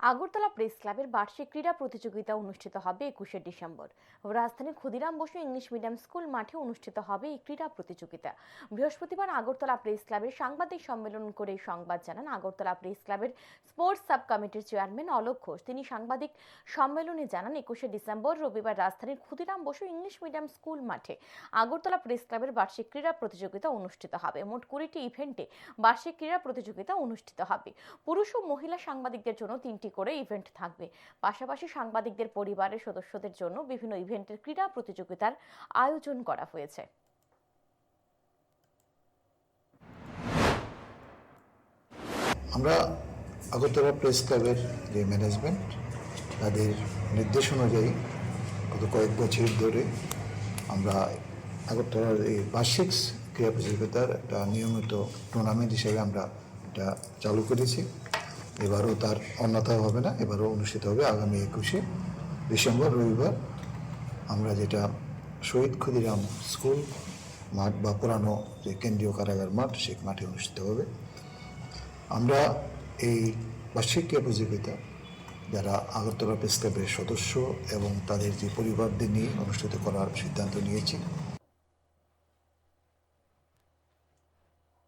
Agartala press ক্লাবের বার্ষিক ক্রীড়া প্রতিযোগিতা অনুষ্ঠিত হবে একুশে ডিসেম্বর। রাজধানীর Khudiram Bose English medium school মাঠে অনুষ্ঠিত হবে এই ক্রীড়া প্রতিযোগিতা। বৃহস্পতিবার আগরতলা প্রেস ক্লাবের সাংবাদিক সম্মেলন করে সংবাদ জানান আগরতলা প্রেস ক্লাবের স্পোর্টস সাব কমিটির চেয়ারম্যান অলোক ঘোষ। তিনি সাংবাদিক সম্মেলনে জানান, একুশে ডিসেম্বর রবিবার রাজধানীর Khudiram Bose English medium school মাঠে আগরতলা প্রেস ক্লাবের বার্ষিক ক্রীড়া প্রতিযোগিতা অনুষ্ঠিত হবে। মোট কুড়িটি ইভেন্টে বার্ষিক ক্রীড়া প্রতিযোগিতা অনুষ্ঠিত হবে। পুরুষ ও মহিলা সাংবাদিকদের জন্য তিনটি করে ইভেন্ট থাকবে। পাশাপাশি সাংবাদিকদের পরিবারের সদস্যদের জন্য বিভিন্ন ইভেন্টের ক্রীড়া প্রতিযোগিতার আয়োজন করা হয়েছে। আমরা আগরতলা প্রেস ক্লাবের যে ম্যানেজমেন্ট তাদের নির্দেশ অনুযায়ী গত কয়েক বছর ধরে আমরা আগরতলার এই বার্ষিক ক্রীড়া প্রতিযোগিতার একটা নিয়মিত টুর্নামেন্ট হিসেবে আমরা এটা চালু করেছি। এবারও তার অন্যথা হবে না, এবারও অনুষ্ঠিত হবে আগামী একুশে ডিসেম্বর, রবিবার। আমরা যেটা শহীদ ক্ষুদিরাম স্কুল মাঠ বা পুরানো যে কেন্দ্রীয় কারাগার মাঠ, সেই মাঠে অনুষ্ঠিত হবে। আমরা এই বার্ষিক প্রতিযোগিতা যারা আগরতলা প্রেস ক্লাবের সদস্য এবং তাদের যে পরিবারদের নিয়ে অনুষ্ঠিত করার সিদ্ধান্ত নিয়েছি